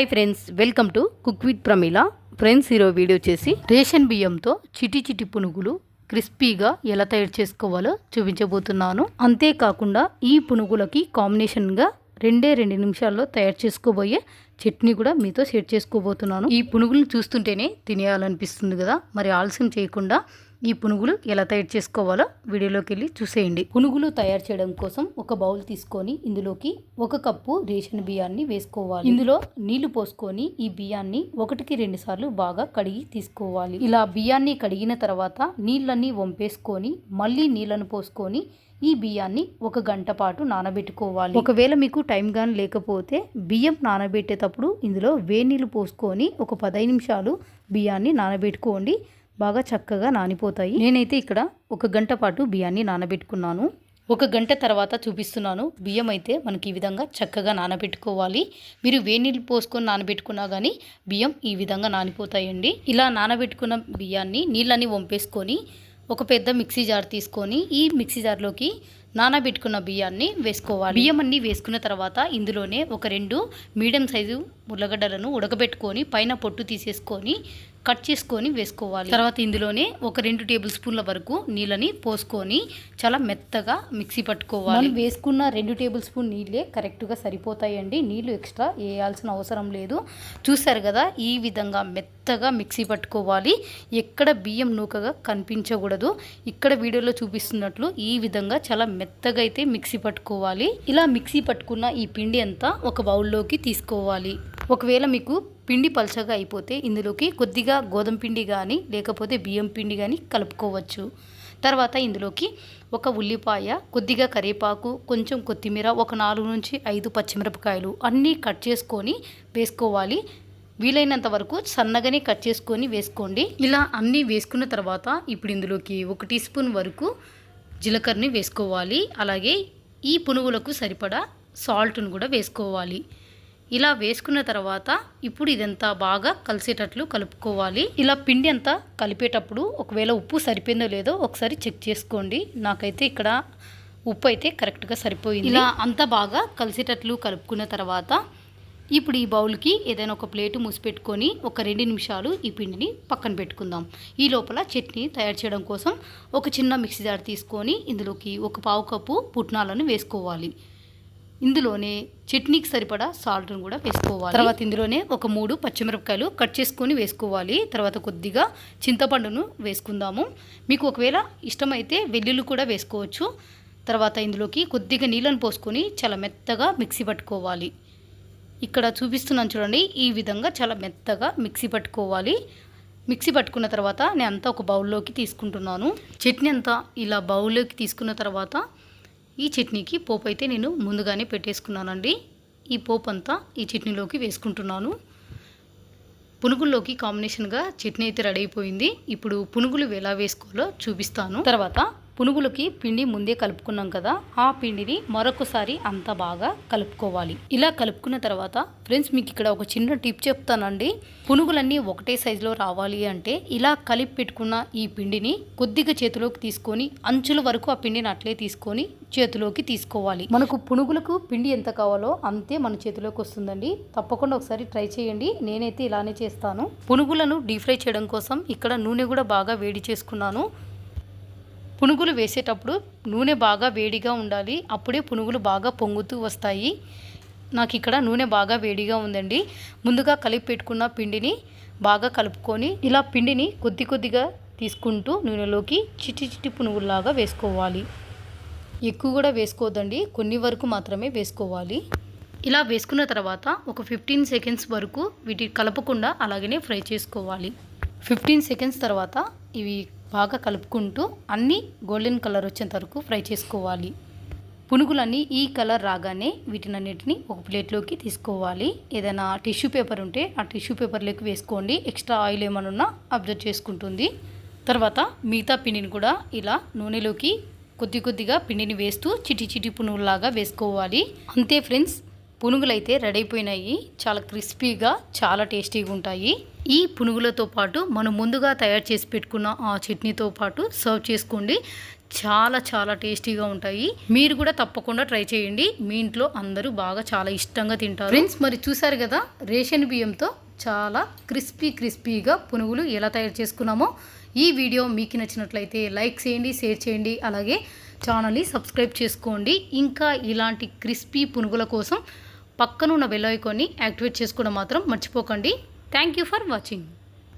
Hi friends welcome to cook with Pramila friends ఈరోజు video చేసి ration బియ్యంతో చిటి చిటి పునుగులు క్రిస్పీగా ఎలా తయారు చేసుకోవాలో చూపించబోతున్నాను. అంతేకాకుండా ఈ పునుగులకి కాంబినేషన్గా రెండే రెండు నిమిషాల్లో తయారు చేసుకోబోయే చట్నీ కూడా మీతో షేర్ చేసుకోబోతున్నాను. ఈ పునుగులు చూస్తుంటేనే తినేయాలనిపిస్తుంది కదా. మరి ఆలస్యం చేయకుండా ఈ పునుగులు ఎలా తయారు చేసుకోవాలో వీడియోలోకి వెళ్ళి చూసేయండి. పునుగులు తయారు చేయడం కోసం ఒక బౌల్ తీసుకొని ఇందులోకి ఒక కప్పు రేషన్ బియ్యాన్ని వేసుకోవాలి. ఇందులో నీళ్ళు పోసుకొని ఈ బియ్యాన్ని ఒకటికి రెండు సార్లు బాగా కడిగి తీసుకోవాలి. ఇలా బియ్యాన్ని కడిగిన తర్వాత నీళ్ళన్నీ వంపేసుకొని మళ్ళీ నీళ్ళను పోసుకొని ఈ బియ్యాన్ని ఒక గంట పాటు నానబెట్టుకోవాలి. ఒకవేళ మీకు టైం కానీ లేకపోతే బియ్యం నానబెట్టేటప్పుడు ఇందులో వేడి నీళ్ళు పోసుకొని ఒక పదహైదు నిమిషాలు బియ్యాన్ని నానబెట్టుకోండి. బాగా చక్కగా నానిపోతాయి. నేనైతే ఇక్కడ ఒక గంట పాటు బియ్యాన్ని నానబెట్టుకున్నాను. ఒక గంట తర్వాత చూపిస్తున్నాను. బియ్యం అయితే మనకి ఈ విధంగా చక్కగా నానబెట్టుకోవాలి. మీరు వేడి నీళ్ళు పోసుకొని నానబెట్టుకున్నా కానీ బియ్యం ఈ విధంగా నానిపోతాయండి. ఇలా నానబెట్టుకున్న బియ్యాన్ని నీళ్ళని వంపేసుకొని ఒక పెద్ద మిక్సీ జార్ తీసుకొని ఈ మిక్సీ జార్లోకి నానబెట్టుకున్న బియ్యాన్ని వేసుకోవాలి. బియ్యం అన్ని వేసుకున్న తర్వాత ఇందులోనే ఒక రెండు మీడియం సైజు ఉల్లగడ్డలను ఉడకబెట్టుకొని పైన పొట్టు తీసేసుకొని కట్ చేసుకొని వేసుకోవాలి. తర్వాత ఇందులోనే ఒక రెండు టేబుల్ స్పూన్ల వరకు నీళ్ళని పోసుకొని చాలా మెత్తగా మిక్సీ పట్టుకోవాలి. మనం వేసుకున్న రెండు టేబుల్ స్పూన్ నీళ్ళే కరెక్ట్గా సరిపోతాయండి. నీళ్ళు ఎక్స్ట్రా వేయాల్సిన అవసరం లేదు. చూసారు కదా ఈ విధంగా మెత్తగా మిక్సీ పట్టుకోవాలి. ఎక్కడ బియ్యం నూకగా కనిపించకూడదు. ఇక్కడ వీడియోలో చూపిస్తున్నట్లు ఈ విధంగా చాలా మెత్తగా అయితే మిక్సీ పట్టుకోవాలి. ఇలా మిక్సీ పట్టుకున్న ఈ పిండి అంతా ఒక బౌల్లోకి తీసుకోవాలి. ఒకవేళ మీకు పిండి పలచగా అయిపోతే ఇందులోకి కొద్దిగా గోధుమ పిండి కానీ లేకపోతే బియ్యం పిండి కానీ కలుపుకోవచ్చు. తర్వాత ఇందులోకి ఒక ఉల్లిపాయ కొద్దిగా కరివేపాకు కొంచెం కొత్తిమీర ఒక నాలుగు నుంచి ఐదు పచ్చిమిరపకాయలు అన్నీ కట్ చేసుకొని వేసుకోవాలి. వీలైనంత వరకు సన్నగానే కట్ చేసుకొని వేసుకోండి. ఇలా అన్నీ వేసుకున్న తర్వాత ఇప్పుడు ఇందులోకి ఒక టీ స్పూన్ వరకు జీలకర్రని వేసుకోవాలి. అలాగే ఈ పునుగులకు సరిపడా సాల్ట్ను కూడా వేసుకోవాలి. ఇలా వేసుకున్న తర్వాత ఇప్పుడు ఇదంతా బాగా కలిసేటట్లు కలుపుకోవాలి. ఇలా పిండి అంతా కలిపేటప్పుడు ఒకవేళ ఉప్పు సరిపోయిందో లేదో ఒకసారి చెక్ చేసుకోండి. నాకైతే ఇక్కడ ఉప్పు అయితే కరెక్ట్గా సరిపోయింది. ఇలా అంతా బాగా కలిసేటట్లు కలుపుకున్న తర్వాత ఇప్పుడు ఈ బౌల్కి ఏదైనా ఒక ప్లేటు మూసిపెట్టుకొని ఒక రెండు నిమిషాలు ఈ పిండిని పక్కన పెట్టుకుందాం. ఈ లోపల చట్నీ తయారు చేయడం కోసం ఒక చిన్న మిక్సీ జార్ తీసుకొని ఇందులోకి ఒక పావు కప్పు పుట్నాలను వేసుకోవాలి. ఇందులోనే చట్నీకి సరిపడా సాల్ట్ను కూడా వేసుకోవాలి. తర్వాత ఇందులోనే ఒక మూడు పచ్చిమిరపకాయలు కట్ చేసుకొని వేసుకోవాలి. తర్వాత కొద్దిగా చింతపండును వేసుకుందాము. మీకు ఒకవేళ ఇష్టమైతే వెల్లుల్లి కూడా వేసుకోవచ్చు. తర్వాత ఇందులోకి కొద్దిగా నీళ్ళను పోసుకొని చాలా మెత్తగా మిక్సీ పట్టుకోవాలి. ఇక్కడ చూపిస్తున్నాను చూడండి ఈ విధంగా చాలా మెత్తగా మిక్సీ పట్టుకోవాలి. మిక్సీ పట్టుకున్న తర్వాత నేను అంతా ఒక బౌల్లోకి తీసుకుంటున్నాను. చట్నీ అంతా ఇలా బౌల్లోకి తీసుకున్న తర్వాత ఈ చట్నీకి పోపు అయితే నేను ముందుగానే పెట్టేసుకున్నానండి. ఈ పోపు అంతా ఈ చట్నీలోకి వేసుకుంటున్నాను. పునుగుల్లోకి కాంబినేషన్గా చట్నీ అయితే రెడీ అయిపోయింది. ఇప్పుడు పునుగులు ఎలా వేసుకోవాలో చూపిస్తాను. తర్వాత పునుగులకి పిండి ముందే కలుపుకున్నాం కదా ఆ పిండిని మరొకసారి అంతా బాగా కలుపుకోవాలి. ఇలా కలుపుకున్న తర్వాత ఫ్రెండ్స్ మీకు ఇక్కడ ఒక చిన్న టిప్ చెప్తానండి. పునుగులన్నీ ఒకటే సైజులో రావాలి అంటే ఇలా కలిపి పెట్టుకున్న ఈ పిండిని కొద్దిగా చేతిలోకి తీసుకొని అంచుల వరకు ఆ పిండిని అట్లే తీసుకొని చేతిలోకి తీసుకోవాలి. మనకు పునుగులకు పిండి ఎంత కావాలో అంతే మన చేతిలోకి వస్తుందండి. తప్పకుండా ఒకసారి ట్రై చేయండి. నేనైతే ఇలానే చేస్తాను. పునుగులను డీప్ ఫ్రై చేయడం కోసం ఇక్కడ నూనె కూడా బాగా వేడి చేసుకున్నాను. పునుగులు వేసేటప్పుడు నూనె బాగా వేడిగా ఉండాలి. అప్పుడే పునుగులు బాగా పొంగుతూ వస్తాయి. నాకు ఇక్కడ నూనె బాగా వేడిగా ఉందండి. ముందుగా కలిపి పెట్టుకున్న పిండిని బాగా కలుపుకొని ఇలా పిండిని కొద్ది కొద్దిగా తీసుకుంటూ నూనెలోకి చిట్టి చిట్టి పునుగుల్లాగా వేసుకోవాలి. ఎక్కువ కూడా వేసుకోవద్దండి. కొన్ని వరకు మాత్రమే వేసుకోవాలి. ఇలా వేసుకున్న తర్వాత ఒక ఫిఫ్టీన్ సెకండ్స్ వరకు వీటి కలపకుండా అలాగనే ఫ్రై చేసుకోవాలి. ఫిఫ్టీన్ సెకండ్స్ తర్వాత ఇవి బాగా కలుపుకుంటూ అన్నీ గోల్డెన్ కలర్ వచ్చేంత వరకు ఫ్రై చేసుకోవాలి. పునుగులన్నీ ఈ కలర్ రాగానే వీటినన్నిటిని ఒక ప్లేట్లోకి తీసుకోవాలి. ఏదైనా టిష్యూ పేపర్ ఉంటే ఆ టిష్యూ పేపర్లోకి వేసుకోండి. ఎక్స్ట్రా ఆయిల్ ఏమైనా ఉన్నా అబ్జర్వ్ చేసుకుంటుంది. తర్వాత మిగతా పిండిని కూడా ఇలా నూనెలోకి కొద్ది కొద్దిగా పిండిని వేస్తూ చిటి చిటి పునుగులాగా వేసుకోవాలి. అంతే ఫ్రెండ్స్ పునుగులు అయితే రెడీ అయిపోయినాయి చాలా క్రిస్పీగా చాలా టేస్టీగా ఉంటాయి ఈ పునుగులతో పాటు మనం ముందుగా తయారు చేసి పెట్టుకున్న ఆ చట్నీతో పాటు సర్వ్ చేసుకోండి. చాలా చాలా టేస్టీగా ఉంటాయి. మీరు కూడా తప్పకుండా ట్రై చేయండి. మీ ఇంట్లో అందరూ బాగా చాలా ఇష్టంగా తింటారు. ఫ్రెండ్స్ మరి చూసారు కదా రేషన్ బియ్యంతో చాలా క్రిస్పీ క్రిస్పీగా పునుగులు ఎలా తయారు చేసుకున్నామో. ఈ వీడియో మీకు నచ్చినట్లయితే లైక్ చేయండి షేర్ చేయండి. అలాగే ఛానల్ని సబ్స్క్రైబ్ చేసుకోండి. ఇంకా ఇలాంటి క్రిస్పీ పునుగుల కోసం పక్కనున్న బెల్ ఐకాన్ని యాక్టివేట్ చేసుకోవడం మాత్రం మర్చిపోకండి. Thank you for watching